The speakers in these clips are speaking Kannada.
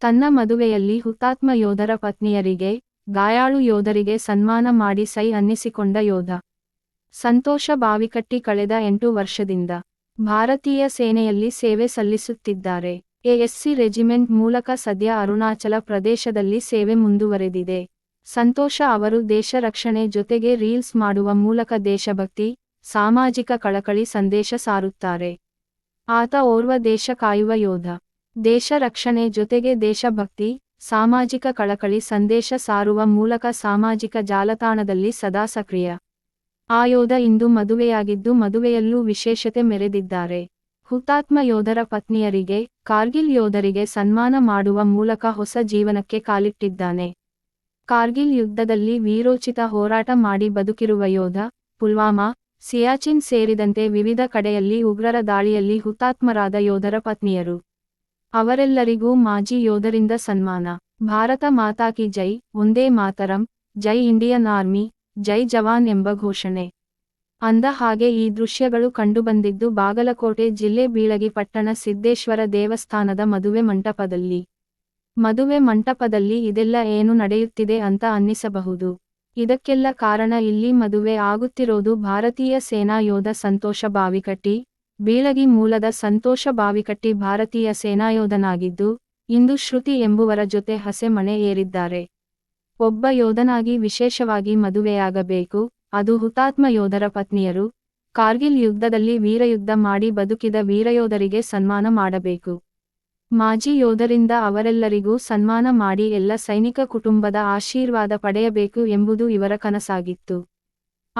ತನ್ನ ಮದುವೆಯಲ್ಲಿ ಹುತಾತ್ಮ ಯೋಧರ ಪತ್ನಿಯರಿಗೆ, ಗಾಯಾಳು ಯೋಧರಿಗೆ ಸನ್ಮಾನ ಮಾಡಿ ಸೈ ಅನ್ನಿಸಿಕೊಂಡ ಯೋಧ. ಸಂತೋಷ ಬಾವಿಕಟ್ಟಿ ಕಳೆದ ಎಂಟು ವರ್ಷದಿಂದ ಭಾರತೀಯ ಸೇನೆಯಲ್ಲಿ ಸೇವೆ ಸಲ್ಲಿಸುತ್ತಿದ್ದಾರೆ. ಎಎಸ್ಸಿ ರೆಜಿಮೆಂಟ್ ಮೂಲಕ ಸದ್ಯ ಅರುಣಾಚಲ ಪ್ರದೇಶದಲ್ಲಿ ಸೇವೆ ಮುಂದುವರೆದಿದೆ. ಸಂತೋಷ ಅವರು ದೇಶ ರಕ್ಷಣೆ ಜೊತೆಗೆ ರೀಲ್ಸ್ ಮಾಡುವ ಮೂಲಕ ದೇಶಭಕ್ತಿ, ಸಾಮಾಜಿಕ ಕಳಕಳಿ ಸಂದೇಶ ಸಾರುತ್ತಾರೆ. ಆತ ಓರ್ವ ದೇಶ ಕಾಯುವ ಯೋಧ. ದೇಶ ರಕ್ಷಣೆ ಜೊತೆಗೆ ದೇಶಭಕ್ತಿ, ಸಾಮಾಜಿಕ ಕಳಕಳಿ ಸಂದೇಶ ಸಾರುವ ಮೂಲಕ ಸಾಮಾಜಿಕ ಜಾಲತಾಣದಲ್ಲಿ ಸದಾ ಸಕ್ರಿಯ. ಆಯೋಧ ಯೋಧ ಇಂದು ಮದುವೆಯಾಗಿದ್ದು ಮದುವೆಯಲ್ಲೂ ವಿಶೇಷತೆ ಮೆರೆದಿದ್ದಾರೆ. ಹುತಾತ್ಮ ಯೋಧರ ಪತ್ನಿಯರಿಗೆ, ಕಾರ್ಗಿಲ್ ಯೋಧರಿಗೆ ಸನ್ಮಾನ ಮಾಡುವ ಮೂಲಕ ಹೊಸ ಜೀವನಕ್ಕೆ ಕಾಲಿಟ್ಟಿದ್ದಾನೆ. ಕಾರ್ಗಿಲ್ ಯುದ್ಧದಲ್ಲಿ ವೀರೋಚಿತ ಹೋರಾಟ ಮಾಡಿ ಬದುಕಿರುವ ಯೋಧ, ಪುಲ್ವಾಮಾ, ಸಿಯಾಚಿನ್ ಸೇರಿದಂತೆ ವಿವಿಧ ಕಡೆಯಲ್ಲಿ ಉಗ್ರರ ದಾಳಿಯಲ್ಲಿ ಹುತಾತ್ಮರಾದ ಯೋಧರ ಪತ್ನಿಯರು. ಅವರೆಲ್ಲರಿಗೂ ಮಾಜಿ ಯೋಧರಿಂದ ಸನ್ಮಾನ. ಭಾರತ ಮಾತಾಕಿ ಜೈ ಒಂದೇ ಮಾತರಂ, ಜೈ ಇಂಡಿಯನ್ ಆರ್ಮಿ, ಜೈ ಜವಾನ್ ಎಂಬ ಘೋಷಣೆ. ಅಂದ ಹಾಗೆ ಈ ದೃಶ್ಯಗಳು ಕಂಡುಬಂದಿದ್ದು ಬಾಗಲಕೋಟೆ ಜಿಲ್ಲೆ ಬೀಳಗಿ ಪಟ್ಟಣ ಸಿದ್ದೇಶ್ವರ ದೇವಸ್ಥಾನದ ಮದುವೆ ಮಂಟಪದಲ್ಲಿ. ಮದುವೆ ಮಂಟಪದಲ್ಲಿ ಇದೆಲ್ಲ ಏನು ನಡೆಯುತ್ತಿದೆ ಅಂತ ಅನ್ನಿಸಬಹುದು. ಇದಕ್ಕೆಲ್ಲ ಕಾರಣ ಇಲ್ಲಿ ಮದುವೆ ಆಗುತ್ತಿರೋದು ಭಾರತೀಯ ಸೇನಾ ಯೋಧ ಸಂತೋಷ ಬಾವಿಕಟ್ಟಿ ಬೀಳಗಿ ಮೂಲದ ಸಂತೋಷ ಬಾವಿಕಟ್ಟಿ ಭಾರತೀಯ ಸೇನಾಯೋಧನಾಗಿದ್ದು, ಇಂದು ಶ್ರುತಿ ಎಂಬುವರ ಜೊತೆ ಹಸೆ ಮಣೆ ಏರಿದ್ದಾರೆ. ಒಬ್ಬ ಯೋಧನಾಗಿ ವಿಶೇಷವಾಗಿ ಮದುವೆಯಾಗಬೇಕು, ಅದು ಹುತಾತ್ಮ ಯೋಧರ ಪತ್ನಿಯರು, ಕಾರ್ಗಿಲ್ ಯುದ್ಧದಲ್ಲಿ ವೀರಯುದ್ಧ ಮಾಡಿ ಬದುಕಿದ ವೀರಯೋಧರಿಗೆ ಸನ್ಮಾನ ಮಾಡಬೇಕು. ಮಾಜಿ ಯೋಧರಿಂದ ಅವರೆಲ್ಲರಿಗೂ ಸನ್ಮಾನ ಮಾಡಿ ಎಲ್ಲ ಸೈನಿಕ ಕುಟುಂಬದ ಆಶೀರ್ವಾದ ಪಡೆಯಬೇಕು ಎಂಬುದು ಇವರ ಕನಸಾಗಿತ್ತು.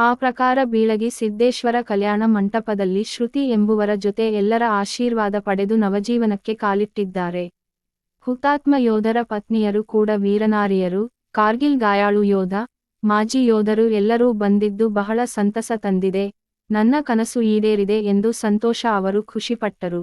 ಆ ಪ್ರಕಾರ ಬೀಳಗಿ ಸಿದ್ದೇಶ್ವರ ಕಲ್ಯಾಣ ಮಂಟಪದಲ್ಲಿ ಶ್ರುತಿ ಎಂಬುವರ ಜೊತೆ ಎಲ್ಲರ ಆಶೀರ್ವಾದ ಪಡೆದು ನವಜೀವನಕ್ಕೆ ಕಾಲಿಟ್ಟಿದ್ದಾರೆ. ಹುತಾತ್ಮ ಯೋಧರ ಪತ್ನಿಯರು ಕೂಡ ವೀರನಾರಿಯರು, ಕಾರ್ಗಿಲ್ ಗಾಯಾಳು ಯೋಧ, ಮಾಜಿ ಯೋಧರು ಎಲ್ಲರೂ ಬಂದಿದ್ದು ಬಹಳ ಸಂತಸ ತಂದಿದೆ, ನನ್ನ ಕನಸು ಈಡೇರಿದೆ ಎಂದು ಸಂತೋಷ ಅವರು ಖುಷಿಪಟ್ಟರು.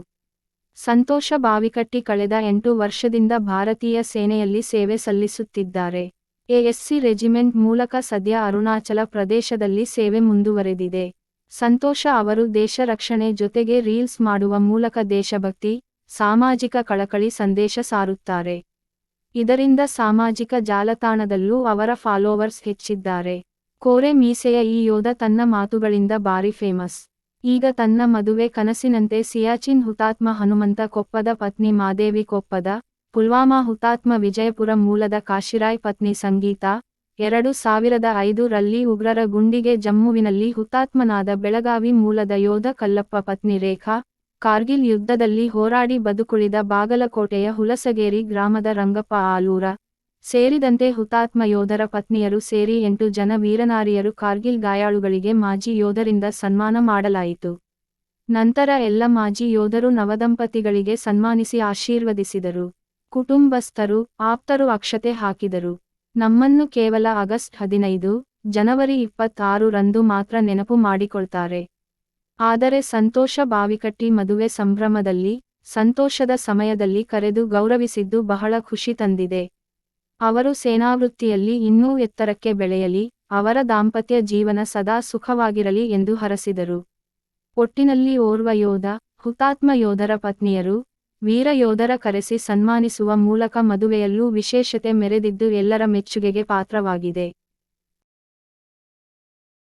ಸಂತೋಷ ಬಾವಿಕಟ್ಟಿ ಕಳೆದ ಎಂಟು ವರ್ಷದಿಂದ ಭಾರತೀಯ ಸೇನೆಯಲ್ಲಿ ಸೇವೆ ಸಲ್ಲಿಸುತ್ತಿದ್ದಾರೆ. ಎಎಸ್ಸಿ ರೆಜಿಮೆಂಟ್ ಮೂಲಕ ಸದ್ಯ ಅರುಣಾಚಲ ಪ್ರದೇಶದಲ್ಲಿ ಸೇವೆ ಮುಂದುವರೆದಿದೆ. ಸಂತೋಷ ಅವರು ದೇಶ ರಕ್ಷಣೆ ಜೊತೆಗೆ ರೀಲ್ಸ್ ಮಾಡುವ ಮೂಲಕ ದೇಶಭಕ್ತಿ, ಸಾಮಾಜಿಕ ಕಳಕಳಿ ಸಂದೇಶ ಸಾರುತ್ತಾರೆ. ಇದರಿಂದ ಸಾಮಾಜಿಕ ಜಾಲತಾಣದಲ್ಲೂ ಅವರ ಫಾಲೋವರ್ಸ್ ಹೆಚ್ಚಿದ್ದಾರೆ. ಕೋರೆ ಮೀಸೆಯ ಈ ಯೋಧ ತನ್ನ ಮಾತುಗಳಿಂದ ಬಾರಿ ಫೇಮಸ್. ಈಗ ತನ್ನ ಮದುವೆ ಕನಸಿನಂತೆ ಸಿಯಾಚಿನ್ ಹುತಾತ್ಮ ಹನುಮಂತ ಕೊಪ್ಪದ ಪತ್ನಿ ಮಾದೇವಿ ಕೊಪ್ಪದ ಪುಲ್ವಾಮಾ ಹುತಾತ್ಮ ವಿಜಯಪುರ ಮೂಲದ ಕಾಶಿರಾಯ್ ಪತ್ನಿ ಸಂಗೀತ, ಎರಡು ಸಾವಿರದ ಐದು ರಲ್ಲಿ ಉಗ್ರರ ಗುಂಡಿಗೆ ಜಮ್ಮುವಿನಲ್ಲಿ ಹುತಾತ್ಮನಾದ ಬೆಳಗಾವಿ ಮೂಲದ ಯೋಧ ಕಲ್ಲಪ್ಪ ಪತ್ನಿ ರೇಖಾ, ಕಾರ್ಗಿಲ್ ಯುದ್ಧದಲ್ಲಿ ಹೋರಾಡಿ ಬದುಕುಳಿದ ಬಾಗಲಕೋಟೆಯ ಹುಲಸಗೇರಿ ಗ್ರಾಮದ ರಂಗಪ್ಪ ಆಲೂರ ಸೇರಿದಂತೆ ಹುತಾತ್ಮ ಯೋಧರ ಪತ್ನಿಯರು ಸೇರಿ ಎಂಟು ಜನ ವೀರನಾರಿಯರು ಕಾರ್ಗಿಲ್ ಗಾಯಾಳುಗಳಿಗೆ ಮಾಜಿ ಯೋಧರಿಂದ ಸನ್ಮಾನ ಮಾಡಲಾಯಿತು. ನಂತರ ಎಲ್ಲ ಮಾಜಿ ಯೋಧರು ನವದಂಪತಿಗಳಿಗೆ ಸನ್ಮಾನಿಸಿ ಆಶೀರ್ವದಿಸಿದರು. ಕುಟುಂಬಸ್ಥರು ಆಪ್ತರು ಅಕ್ಷತೆ ಹಾಕಿದರು. ನಮ್ಮನ್ನು ಕೇವಲ ಆಗಸ್ಟ್ ಹದಿನೈದು, ಜನವರಿ ಇಪ್ಪತ್ತಾರು ರಂದು ಮಾತ್ರ ನೆನಪು ಮಾಡಿಕೊಳ್ತಾರೆ. ಆದರೆ ಸಂತೋಷ ಬಾವಿಕಟ್ಟಿ ಮದುವೆ ಸಂಭ್ರಮದಲ್ಲಿ, ಸಂತೋಷದ ಸಮಯದಲ್ಲಿ ಕರೆದು ಗೌರವಿಸಿದ್ದು ಬಹಳ ಖುಷಿ ತಂದಿದೆ. ಅವರು ಸೇನಾವೃತ್ತಿಯಲ್ಲಿ ಇನ್ನೂ ಎತ್ತರಕ್ಕೆ ಬೆಳೆಯಲಿ, ಅವರ ದಾಂಪತ್ಯ ಜೀವನ ಸದಾ ಸುಖವಾಗಿರಲಿ ಎಂದು ಹರಸಿದರು. ಒಟ್ಟಿನಲ್ಲಿ ಓರ್ವ ಯೋಧ, ಹುತಾತ್ಮ ಯೋಧರ ಪತ್ನಿಯರು ವೀರ ಯೋಧರ ಕರೆಸಿ ಸನ್ಮಾನಿಸುವ ಮೂಲಕ ಮದುವೆಯಲ್ಲೂ ವಿಶೇಷತೆ ಮೆರೆದಿದ್ದು ಎಲ್ಲರ ಮೆಚ್ಚುಗೆಗೆ ಪಾತ್ರವಾಗಿದೆ.